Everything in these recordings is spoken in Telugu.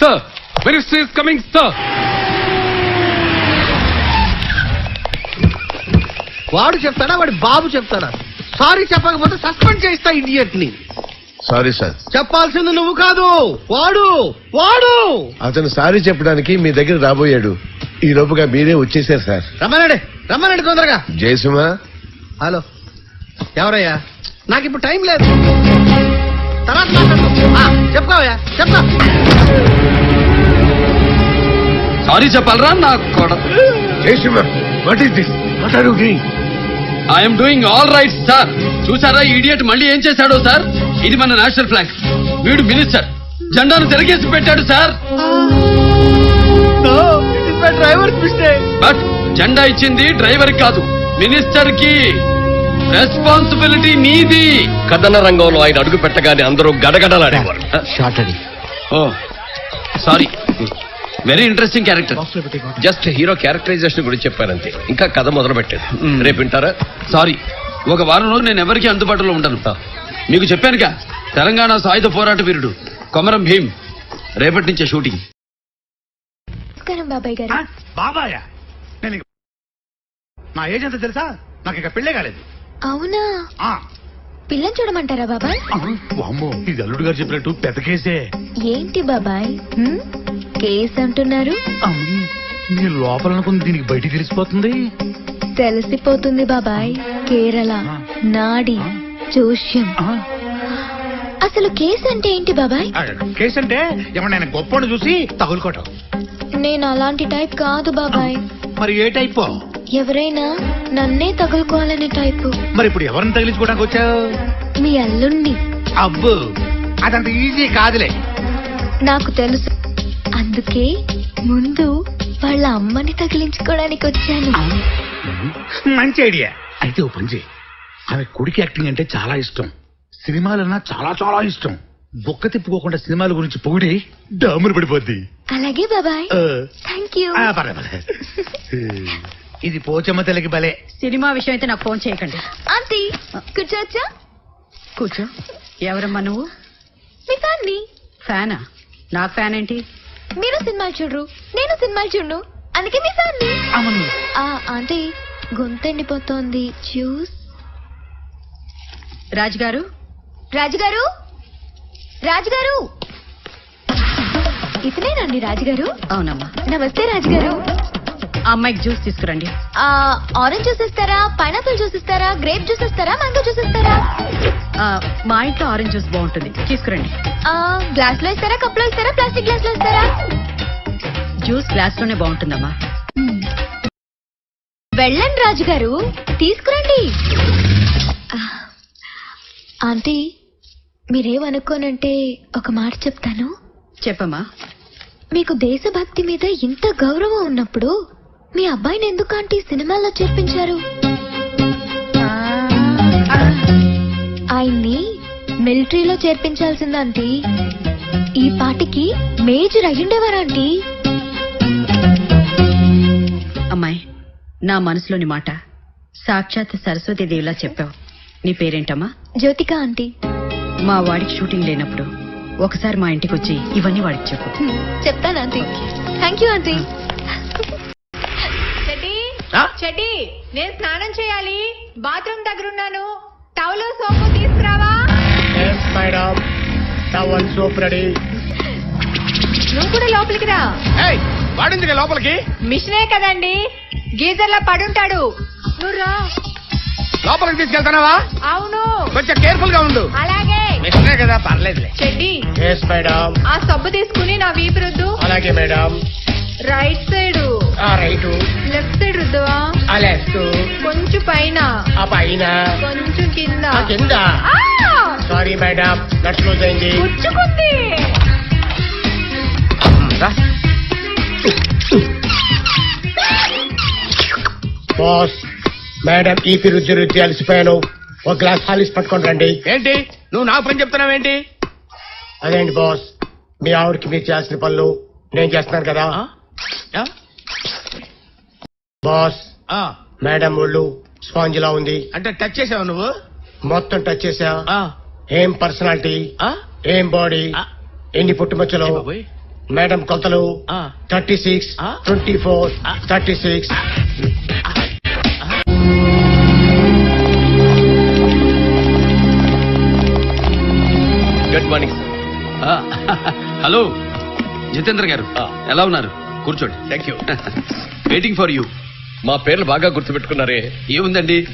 Sir minister is coming sir వాడు చెప్తాడా? వాడి బాబు చెప్తాడా? సారీ చెప్పకపోతే సస్పెండ్ చేస్తా ఇడియట్ని సారీ సార్ చెప్పాల్సింది నువ్వు కాదు. వాడు వాడు. అతను సారీ చెప్పడానికి మీ దగ్గర రాబోయాడు. ఈ లోపుగా మీరే వచ్చేసారు సార్ రమ్మనండి రమ్మనండి తొందరగా. జయసుమ. హలో. ఎవరయ్యా? నాకు ఇప్పుడు టైం లేదు. తర్వాత చెప్పుకోవయ్యా సారీ చెప్పాలరా నా కొడ Jayasuma what is this what are you doing I'm doing all right sir చూసారా ఇడియట్ మళ్ళీ ఏం చేశాడో సార్ ఇది మన నేషనల్ ఫ్లాగ్ వీడు మినిస్టర్ జెండాను తిరగేసి పెట్టాడు సార్ డ్రైవర్ బట్ జెండా ఇచ్చింది డ్రైవర్ కాదు మినిస్టర్కి. రెస్పాన్సిబిలిటీ నీది. కథన రంగంలో ఆయన అడుగు పెట్టగానే అందరూ గడగడలాడేవారు. షార్ట్ అది. ఓ sorry. Very interesting character just hero characterization గురించి చెప్పానంతే ఇంకా కథ మొదలు పెట్టాడు మ్మ్. రేపు వింటారా? సారీ ఒక వారం రోజులు నేను ఎవరికీ అందుబాటులో ఉండను. మీకు చెప్పానుగా తెలంగాణ సాయుధ పోరాట వీరుడు కొమరం భీమ్ రేపటి నుంచే షూటింగ్. నమస్కారం బాబాయ్ గారు. బాబాయ్. నా ఏజ్ ఎంత తెలుసా? నాకు ఇక పెళ్ళే కాలేదు. అవునా? పిల్లని చూడమంటారా బాబాయ్ ఆ, వామ్మో ఇది అల్లుడు గారు చెప్పినట్టు పెద్ద కేసే. ఏంటి బాబాయ్? కేస్ అంటున్నారు? లోపల అనుకుంది దీనికి బయటికి తెలిసిపోతుంది. తెలిసిపోతుంది బాబాయ్. కేరళ నాడి జోష్యం. అసలు కేస్ అంటే ఏంటి బాబాయ్? కేసు అంటే ఎవరైనా గొప్పని చూసి తగులుకోవటం. నేను అలాంటి టైప్ కాదు బాబాయ్. మరి ఏ టైప్? ఎవరైనా నన్నే తగులుకోవాలనే టైపు. మరి ఇప్పుడు ఎవరిని తగిలించుకోవడానికి వచ్చావు? మీ అల్లుణ్ణి. అబ్బు అదంత ఈజీ కాదులే. నాకు తెలుసు. అందుకే ముందు వాళ్ళ అమ్మని తగిలించుకోవడానికి వచ్చాను. మంచి ఐడియా. అయితే ఓ పని చేయి. ఆమె కొడుకు యాక్టింగ్ అంటే చాలా ఇష్టం. సినిమాలన్నా చాలా చాలా ఇష్టం. బొక్క తిప్పుకోకుండా సినిమాల గురించి పొగిడి డమ్ములు పడిపోద్ది. అలాగే బాబాయ్. థ్యాంక్ యూ పర్లే. ఇది పోచమ్మ తెలకి భలే. సినిమా విషయం అయితే నాకు ఫోన్ చేయకండి. ఆంటీ కూర్చోవచ్చా కూర్చో. ఎవరమ్మా నువ్వు? మీ ఫ్యాన్ని ఫ్యానా? నాకు ఫ్యాన్ ఏంటి మీరు సినిమాలు చూడరు నేను సినిమాలు చూడను. అందుకే మీ ఫ్యాన్ని ఆంటీ గొంతెండిపోతోంది జ్యూస్ రాజుగారు? రాజుగారు? రాజుగారు? ఇతనేనండి రాజుగారు? అవునమ్మా. నమస్తే రాజుగారు. ఆ అమ్మాయికి జ్యూస్ తీసుకురండి. ఆరెంజ్ జ్యూస్ ఇస్తారా? పైనాపిల్ జ్యూస్ ఇస్తారా? గ్రేప్ జ్యూస్ ఇస్తారా? మ్యాంగో జ్యూస్ ఇస్తారా? ఆ, మా ఇంట్లో ఆరెంజ్ జ్యూస్ బాగుంటుంది. తీసుకురండి. గ్లాస్లో ఇస్తారా? కప్లో ఇస్తారా? ప్లాస్టిక్ గ్లాస్లో ఇస్తారా? జ్యూస్ గ్లాస్లోనే బాగుంటుందమ్మా. వెళ్ళండి రాజుగారు. తీసుకురండి. ఆ, ఆంటీ మీరేమనుకోనంటే ఒక మాట చెప్తాను? చెప్పమ్మా. మీకు దేశభక్తి మీద ఇంత గౌరవం ఉన్నప్పుడు మీ అబ్బాయిని ఎందుకు ఆంటీ సినిమాల్లో చేర్పించారు? ఆయన్ని మిలిటరీలో చేర్పించాల్సింది ఆంటీ. ఈ పాటికి మేజర్ అయ్యుండేవారా ఆంటీ. అమ్మాయి నా మనసులోని మాట సాక్షాత్ సరస్వతి దేవిలా చెప్పావు. నీ పేరేంటమ్మా? జ్యోతిక ఆంటీ. మా వాడికి షూటింగ్ లేనప్పుడు ఒకసారి మా ఇంటికి వచ్చి ఇవన్నీ వాడికి చెప్పు. చెప్తాను ఆంటీ. Thank you aunty. చెడ్డి నేను స్నానం చేయాలి. బాత్రూమ్ దగ్గర ఉన్నాను టవల్ సోపు తీసుకురావా? మేడం టవల్ సోప్ రెడీ నువ్వు కూడా లోపలికి రా. వాడింది లోపలికి? మిషనే కదండి. గీజర్లో పడుంటాడు. నువ్వు రా. లోపలికి తీసుకెళ్తానావా? అవును. కొంచెం కేర్ఫుల్గా ఉండు. అలాగే. మిస్టరే కదా పర్లేదులే. చెడ్డి. మేడం ఆ సబ్బు తీసుకుని నా వీపు రుద్దు అలాగే మేడం రైట్ సైడ్ ఆ రైట్. లెఫ్ట్ సైడ్ రుద్దువా? ఆ లెఫ్ట్. కొంచెం పైన. ఆ పైన. కొంచెం కింద. ఆ కింద. ఆ! సారీ మేడం నట్ క్లోజ్ అయింది. గుచ్చుకుంది బాస్ మేడం ఈ రుద్ది రుద్ది అలసిపోయాను. ఒక గ్లాస్ హాలిస్ పట్టుకొని రండి. ఏంటి? నువ్వు నాకు పని చెప్తున్నావేంటి అదేంటి బాస్ మీ ఆవిడకి మీరు చేయాల్సిన పనులు నేను చేస్తున్నాను కదా. బాస్ మేడం ఒళ్ళు స్పాంజ్ లా ఉంది. అంటే టచ్ చేసావు నువ్వు? మొత్తం టచ్ చేసా ఆ, ఏం పర్సనాలిటీ ఆ? ఏం బాడీ ఆ. ఎన్ని పుట్టుమచ్చలు బాబోయ్. మేడం కొలతలు thirty six twenty four thirty six. Good morning ఆ, హలో జితేంద్ర గారు. ఎలా ఉన్నారు? కూర్చోండి. Thank you waiting for you మా పేర్లు బాగా గుర్తుపెట్టుకున్నారే. ఏముందండి?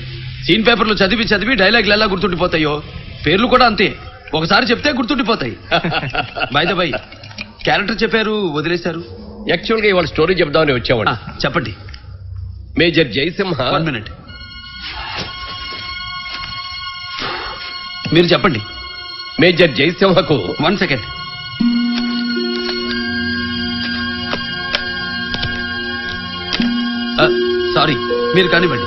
సీన్ పేపర్లు చదివి చదివి డైలాగులు ఎలా గుర్తుండిపోతాయో? పేర్లు కూడా అంతే. ఒకసారి చెప్తే గుర్తుండిపోతాయి. బై క్యారెక్టర్ చెప్పారు వదిలేశారు? యాక్చువల్గా ఇవాళ స్టోరీ చెప్దామని వచ్చామండి చెప్పండి. మేజర్ జయసింహ. వన్ మినిట్ మీరు చెప్పండి. మేజర్ జయసింహకు వన్ సెకండ్ సారీ మీరు కానివ్వండి.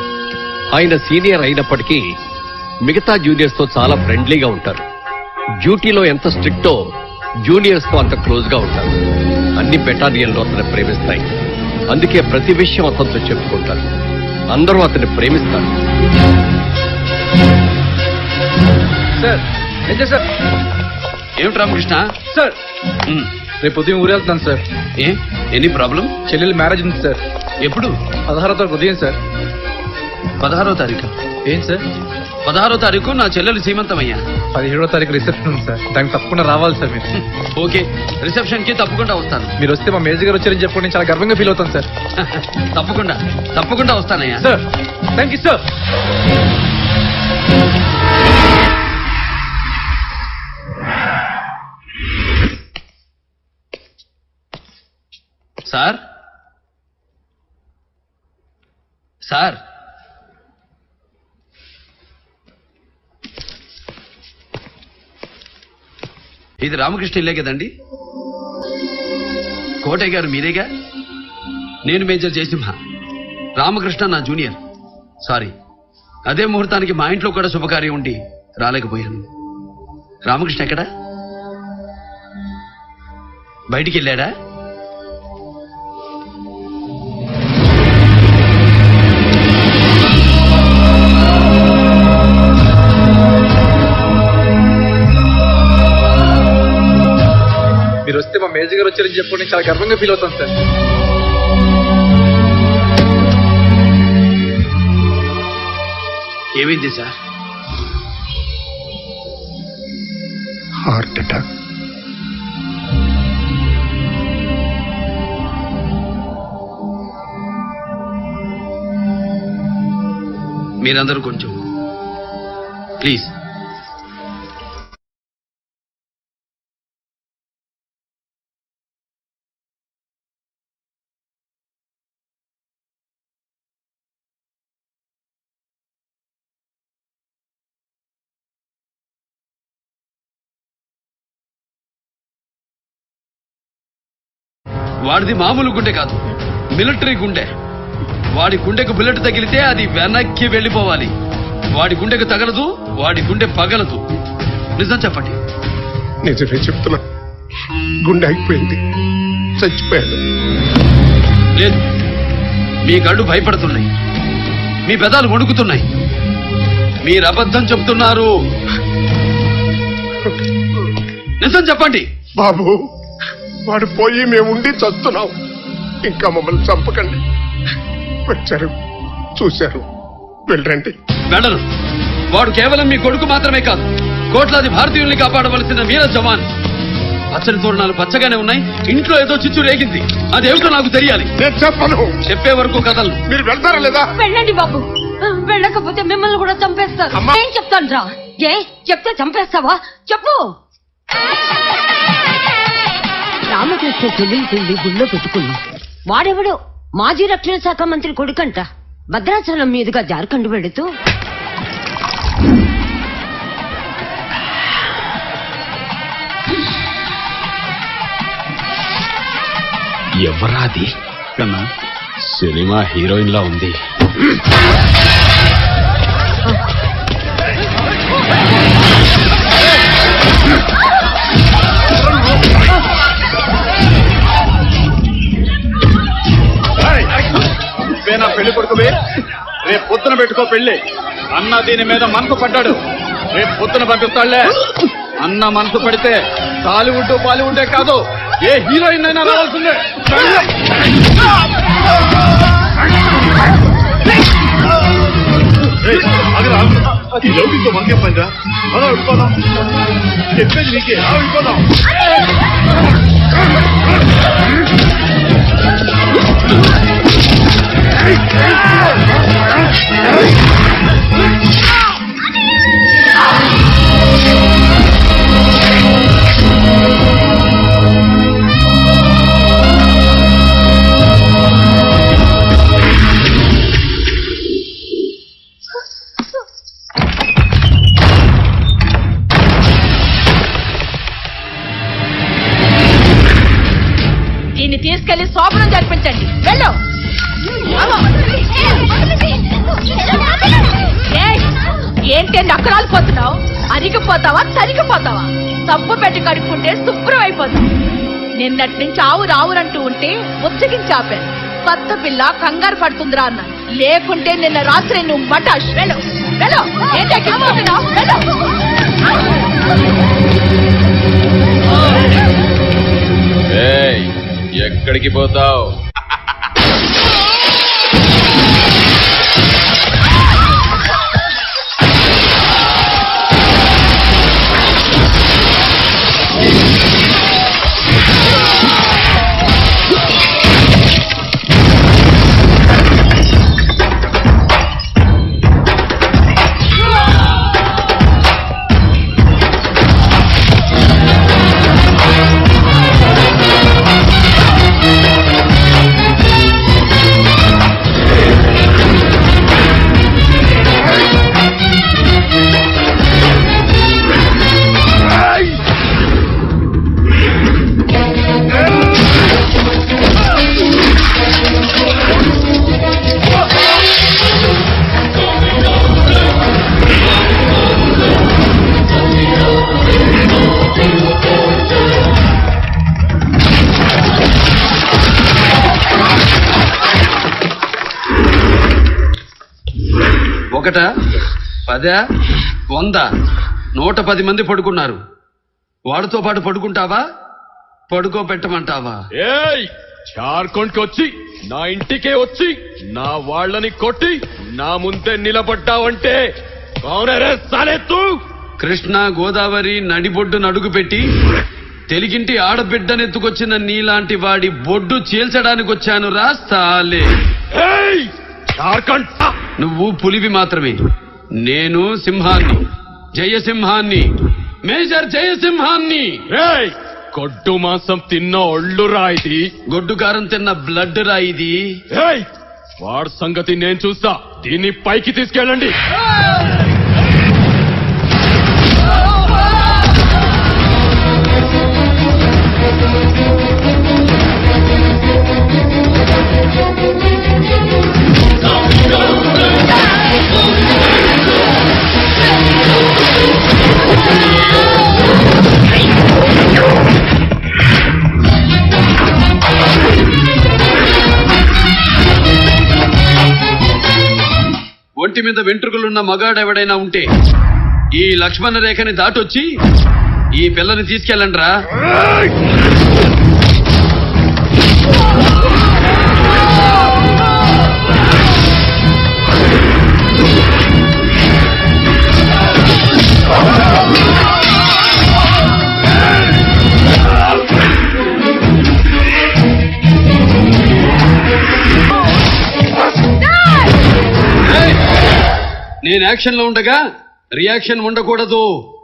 ఆయన సీనియర్ అయినప్పటికీ మిగతా జూనియర్స్తో చాలా ఫ్రెండ్లీగా ఉంటారు. డ్యూటీలో ఎంత స్ట్రిక్టో జూనియర్స్తో అంత క్లోజ్గా ఉంటారు. అన్ని బెటాలియన్లు అతన్ని ప్రేమిస్తాయి. అందుకే ప్రతి విషయం అతనితో చెప్పుకుంటారు. అందరూ అతన్ని ప్రేమిస్తారు. సార్ ఏమిటి రామకృష్ణ? సార్. రేపు ఉదయం ఊరు వెళ్తున్నాను సార్. ఏ? Any problem? చెల్లెలు మ్యారేజ్ ఉంది సార్. ఎప్పుడు? పదహారో తారీఖు ఉదయం సార్. పదహారో తారీఖు? ఏం సార్? పదహారో తారీఖు నా చెల్లెలు సీమంతమయ్యా. పదిహేడో తారీఖు రిసెప్షన్ ఉంది సార్. దానికి తప్పకుండా రావాలి సార్ మీరు. ఓకే. రిసెప్షన్కి తప్పకుండా వస్తాను. మీరు వస్తే మా మేనేజర్ గారు వచ్చారని చెప్పి నేను చాలా గర్వంగా ఫీల్ అవుతాను సార్. తప్పకుండా. తప్పకుండా వస్తానయ్యా. Sir thank you sir. Sir? Sir. ఇది రామకృష్ణ ఇల్లే కదండి? కోటయ్య గారు మీరేగా? నేను మేజర్ జయసింహ. రామకృష్ణ నా జూనియర్. సారీ. అదే ముహూర్తానికి మా ఇంట్లో కూడా శుభకార్యం ఉండి రాలేకపోయాను. రామకృష్ణ ఎక్కడా? బయటికి వెళ్ళాడా? మీరు వస్తే మా మేనేజర్ గారు వచ్చారని చెప్పి నేను చాలా గర్వంగా ఫీల్ అవుతాను సార్. ఏమైంది సార్? Heart attack. మీరందరూ కొంచెం ప్లీజ్ వాడిది మామూలు గుండె కాదు. మిలిటరీ గుండె. వాడి గుండెకు బుల్లెట్ తగిలితే అది వెనక్కి వెళ్ళిపోవాలి. వాడి గుండెకు తగలదు వాడి గుండె పగలదు. నిజం చెప్పండి. నిజమే చెప్తున్నా. గుండె అయిపోయింది. చచ్చిపోయాడు లేదు. మీ కళ్ళు భయపడుతున్నాయి. మీ పెదాలు వణుకుతున్నాయి. మీరు అబద్ధం చెప్తున్నారు. నిజం చెప్పండి. బాబు. వాడు పోయి మేము ఉండి చస్తున్నాం. ఇంకా మమ్మల్ని చంపకండి. వచ్చారు. చూశారు. వెళ్ళరండి వెళ్ళరు. వాడు కేవలం మీ కొడుకు మాత్రమే కాదు కోట్లాది భారతీయుల్ని కాపాడవలసిన వీర జవాన్. పచ్చని తోరణాలు పచ్చగానే ఉన్నాయి ఇంట్లో ఏదో చిచ్చు రేగింది. అదేమిటో నాకు తెలియాలి. నేను చెప్పను. చెప్పే వరకు కథలు మీరు వెళ్తారా లేదా? వెళ్ళండి బాబు. వెళ్ళకపోతే మిమ్మల్ని కూడా చంపేస్తారు. అమ్మా! ఏం చెప్తాను రా? ఏ? చెప్తే చంపేస్తావా? చెప్పు. రామకృష్ణ చెల్లెలి పెళ్ళి గుళ్ళో పెట్టుకున్నాం. వాడెవడో? మాజీ రక్షణ శాఖ మంత్రి కొడుకంట. భద్రాచలం మీదుగా జార్ఖండ్ వెళుతూ ఎవరాది సినిమా హీరోయిన్ లా ఉంది పెళ్ళి అన్న దీని మీద మనసు పడ్డాడు. రేపు పొద్దున పంపిస్తాడులే. అన్న మనసు పడితే టాలీవుడ్ బాలీవుడ్ కాదు. ఏ హీరోయిన్ అయినా రావాల్సిందే. దీన్ని ఏంటి నక్కరాలు పోతున్నావు? అరిగిపోతావా? తరిగిపోతావా? సబ్బు పెట్టి కడుక్కుంటే శుభ్రం అయిపోతుంది నిన్నటి నుంచి ఆవురు ఆవురంటూ ఉంటే ఉచ్చగించాపాను కొత్త పిల్ల కంగారు పడుతుందిరా అన్న. లేకుంటే నిన్న రాత్రి నువ్వు మటాష్ వెళ్ళు. ఏంటి వెళ్ళు. ఎక్కడికి పోతావు? ఒకట పదా? వంద? నూట పది మంది పడుకున్నారు. వాడితో పాటు పడుకుంటావా? పడుకోబెట్టమంటావా ఏయ్! జార్ఖండ్కి వచ్చి నా ఇంటికే వచ్చి నా వాళ్ళని కొట్టి నా ముందే నిలబడ్డావంటే కృష్ణా గోదావరి నడిబొడ్డు నడుగు పెట్టి తెలుగింటి ఆడబిడ్డనెత్తుకొచ్చిన నీలాంటి వాడి బొడ్డు చీల్చడానికి వచ్చాను రా సాలే జార్ఖండ్! నువ్వు పులివి మాత్రమే. నేను సింహాన్ని. జయసింహాన్ని. మేజర్ జయసింహాన్ని. గొడ్డు మాంసం తిన్న ఒళ్ళు రాయిది. గొడ్డు కారం తిన్న బ్లడ్ రా ఇది ఏయ్! వాడి సంగతి నేను చూస్తా. దీన్ని పైకి తీసుకెళ్ళండి. ఒంటి మీద వెంట్రుకలున్న మగాడెవడైనా ఉంటే ఈ లక్ష్మణ రేఖని దాటొచ్చి ఈ పిల్లని తీసుకెళ్ళండి రా నేను యాక్షన్లో ఉండగా రియాక్షన్ ఉండకూడదు.